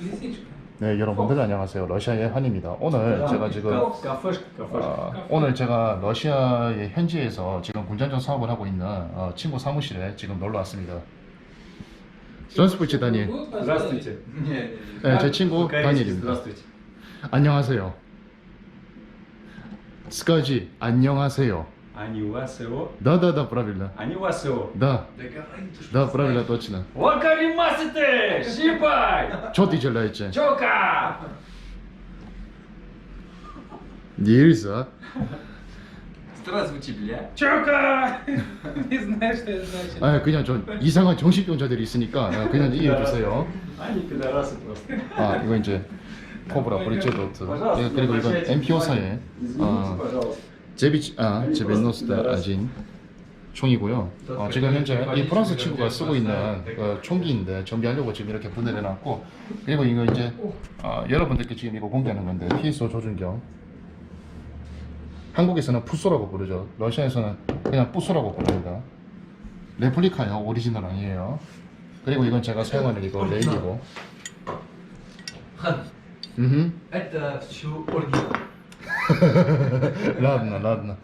Лисичка. 네 여러분들 안녕하세요 러시아의 한입니다 오늘 제가 지금 Ка- Кафешка, кафешка. 어, 오늘 제가 러시아의 현지에서 지금 군장점 사업을 하고 있는 어, 친구 사무실에 지금 놀러 왔습니다 Здравствуйте, Даниэль. Вот, пожалуйста. Здравствуйте. 네, 제 친구 По-корейски 다니엘입니다 Здравствуйте. 안녕하세요 скажи 안녕하세요 Аниуасео. да-да-да правильно Аниуасео. да да правильно точно Вакаримасите! Шипай! что ты делаете Чока! нельзя Здравствуйте, бля. Чока! Не знаю, что это значит. 아 그냥 좀 이상한 정신병자들이 있으니까 어, 그냥 이해해 주세요 Они пидорасы просто. 아 이거 이제 코브라 브릿지 도트 Пожалуйста, 예, 그리고 이건 обращайтесь M.P.O.사의 Извините, 어, пожалуйста. 제비 아 제베노스타 아진 총이고요. 어, 지금 현재 이 프랑스 친구가 쓰고 있는 그 총기인데 정비하려고 지금 이렇게 분해해놨고 그리고 이거 이제 어, 여러분들께 지금 이거 공개하는 건데 TSO 조준경. 한국에서는 푸소라고 부르죠. 러시아에서는 그냥 뿌소라고 부릅니다. 레플리카요. 오리지널 아니에요. 그리고 이건 제가 사용하는 이거 레일이고. 음. 라드나 라드나.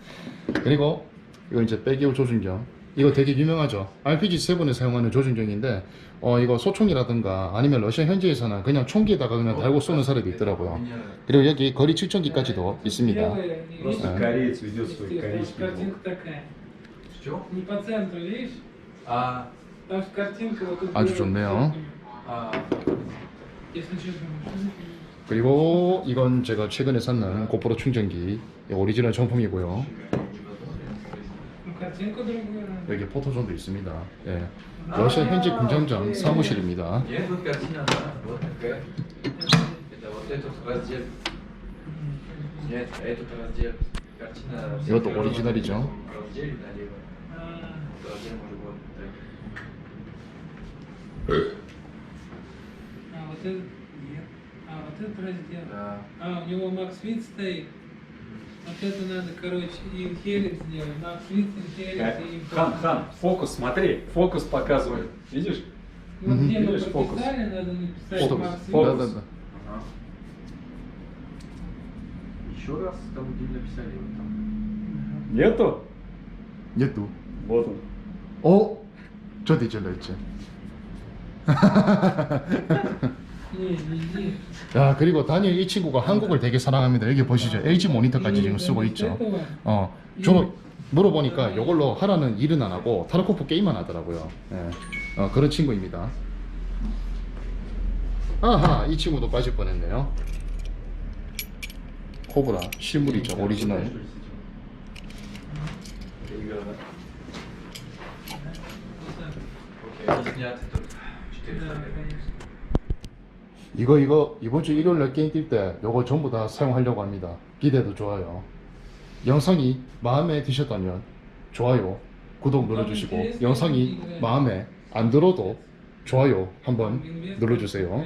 그리고 이건 이제 빼기울 조준경. 이거 되게 유명하죠. RPG7에 사용하는 조준경인데 어 이거 소총이라든가 아니면 러시아 현지에서는 그냥 총기에다가 그냥 어, 달고 쏘는 네. 사람이 있더라고요. 네. 그리고 여기 거리 측정기까지도 있습니다. 네. 아주 좋네요. 아. 아. 그리고 이건 제가 최근에 샀는 고프로 충전기. 오리지널 정품이고요. 여기 포토존도 있습니다. 예. 러시아 현지 공장장 사무실입니다. 이것도 오리지널이죠. этот раздел? Да. А, у него Макс Вит стоит. Вот это надо, короче, инхерит сделать. Макс Вит, инхерит и инхерит. Хан, хан, фокус, смотри, фокус показывает. Видишь? Вот где мы прописали, фокус. надо написать фокус. Макс Вит. Фокус. Да, да, да. Ага. Еще раз там, где написали вот там. Ага. Нету? Нету. Вот он. О, что ты делаешь? 야 그리고 다니엘 이 친구가 한국을 되게 사랑합니다. 여기 보시죠. 아, LG 모니터까지 예, 지금 쓰고 예, 있죠. 예, 어, 저 물어보니까 이걸로 하라는 일은 안 하고 타르코프 게임만 하더라고요. 예. 어, 그런 친구입니다. 아하 이 친구도 빠질 뻔했네요. 코브라 실물이죠 오리지널. Okay, das ist ja 이거 이거 이번 주 일요일 날 게임 뛸때 이거 전부 다 사용하려고 합니다. 기대도 좋아요. 영상이 마음에 드셨다면 좋아요, 구독 눌러주시고 영상이 마음에 안 들어도 좋아요 한번 눌러주세요.